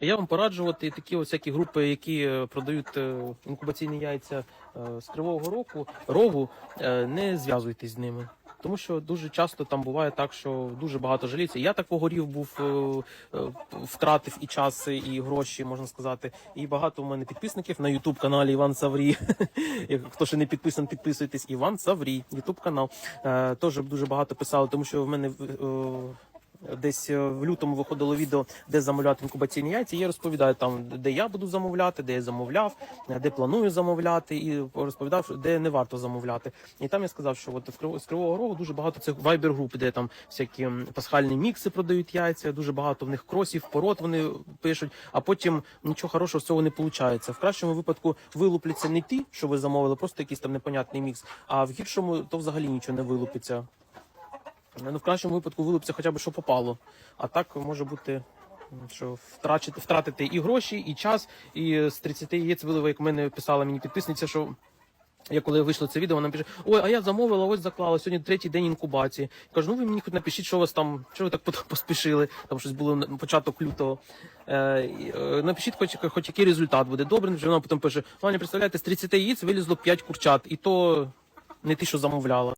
Я вам пораджувати такі ось всякі групи, які е, продають е, інкубаційні яйця е, з кривого року, рогу, не зв'язуйтесь з ними. Тому що дуже часто там буває так, що дуже багато жаліться. Я так погорів був, втратив і час, і гроші, можна сказати. І багато у мене підписників на Ютуб каналі Іван Саврій. Хто ще не підписаний, підписуйтесь. Іван Саврій, Ютуб канал. Теж дуже багато писали, тому що в мене Десь е, в лютому виходило відео, де замовляти інкубаційні яйця. Я розповідаю там, де я буду замовляти, де я замовляв, де планую замовляти, і розповідав, де не варто замовляти. І там я сказав, що от з Кривого Рогу дуже багато цих вайбер груп, де там всякі пасхальні мікси продають яйця, дуже багато в них кросів, пород вони пишуть, а потім нічого хорошого з цього не виходить. В кращому випадку вилупляться не ті, що ви замовили, просто якийсь там непонятний мікс, а в гіршому то взагалі нічого не вилупиться. Ну, в кращому випадку вилупиться хоча б що попало. А так може бути, що втрачити, втратити і гроші, і час. І з 30 яєць вилива, як мене писала мені підписниця, що. Я коли вийшло це відео, вона пише: Ой, а я замовила, ось заклала. Сьогодні третій день інкубації. Кажу, ну ви мені хоч напишіть, що у вас там, що ви так поспішили. Там щось було на початок лютого. Е, е, напишіть, хоч, хоч який результат буде. Добре, вже вона потім пише: Ваня, представляєте, з 30 яєць вилізло 5 курчат, і то не ті, що замовляла.